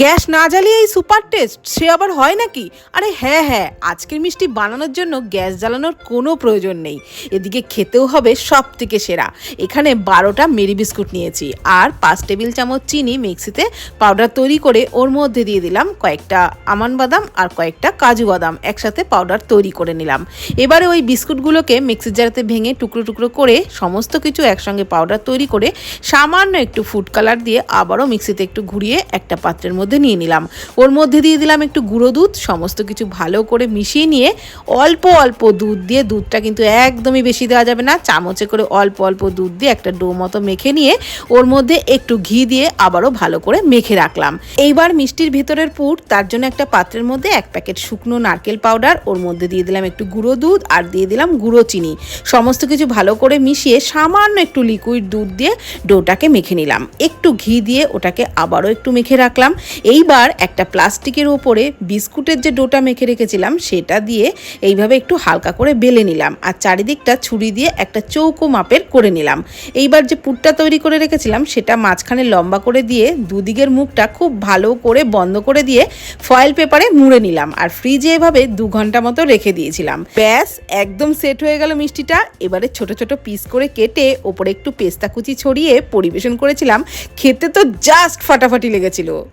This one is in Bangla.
গ্যাস না জ্বালিয়ে এই সুপার টেস্ট? সে আবার হয় নাকি? আরে হ্যাঁ হ্যাঁ আজকের মিষ্টি বানানোর জন্য গ্যাস জ্বালানোর কোনো প্রয়োজন নেই। এদিকে খেতেও হবে সব থেকে সেরা। এখানে বারোটা মেরি বিস্কুট নিয়েছি আর পাঁচ টেবিল চামচ চিনি মিক্সিতে পাউডার তৈরি করে ওর মধ্যে দিয়ে দিলাম কয়েকটা আমান বাদাম আর কয়েকটা কাজু বাদাম। একসাথে পাউডার তৈরি করে নিলাম। এবারে ওই বিস্কুটগুলোকে মিক্সির জারাতে ভেঙে টুকরো টুকরো করে সমস্ত কিছু একসঙ্গে পাউডার তৈরি করে সামান্য একটু ফুড কালার দিয়ে আবারও মিক্সিতে একটু ঘুরিয়ে একটা পাত্রের মধ্যে নিয়ে নিলাম। ওর মধ্যে দিয়ে দিলাম একটু গুঁড়ো দুধ, সমস্ত কিছু ভালো করে মিশিয়ে নিয়ে অল্প অল্প দুধ দিয়ে দুধটা কিন্তু একদমই বেশি দেওয়া যাবে না। চামচে করে অল্প অল্প দুধ দিয়ে একটা ডো মতো মেখে নিয়ে ওর মধ্যে একটু ঘি দিয়ে আবারও ভালো করে মেখে রাখলাম। এইবার মিষ্টির ভিতরের পুর, তার জন্য একটা পাত্রের মধ্যে এক প্যাকেট শুকনো নারকেল পাউডার, ওর মধ্যে দিয়ে দিলাম একটু গুঁড়ো দুধ আর দিয়ে দিলাম গুঁড়ো চিনি। সমস্ত কিছু ভালো করে মিশিয়ে সামান্য একটু লিকুইড দুধ দিয়ে ডোটাকে মেখে নিলাম। একটু ঘি দিয়ে ওটাকে আবারও একটু মেখে রাখলাম। এইবার একটা প্লাস্টিকের ওপরে বিস্কুটের যে ডোটা মেখে রেখেছিলাম, সেটা দিয়ে এইভাবে একটু হালকা করে বেলে নিলাম। আর চারিদিকটা ছুরি দিয়ে একটা চৌকো মাপের করে নিলাম। এইবার যে পুরটা তৈরি করে রেখেছিলাম, সেটা মাঝখানে লম্বা করে দিয়ে দুদিকের মুখটা খুব ভালো করে বন্ধ করে দিয়ে ফয়েল পেপারে মুড়ে নিলাম। আর ফ্রিজে এভাবে দু ঘণ্টা মতো রেখে দিয়েছিলাম। ব্যাস, একদম সেট হয়ে গেল মিষ্টিটা। এবারে ছোট ছোট পিস করে কেটে ওপরে একটু পেস্তা কুচি ছড়িয়ে পরিবেশন করেছিলাম। খেতে তো জাস্ট ফাটাফাটি লেগেছিল।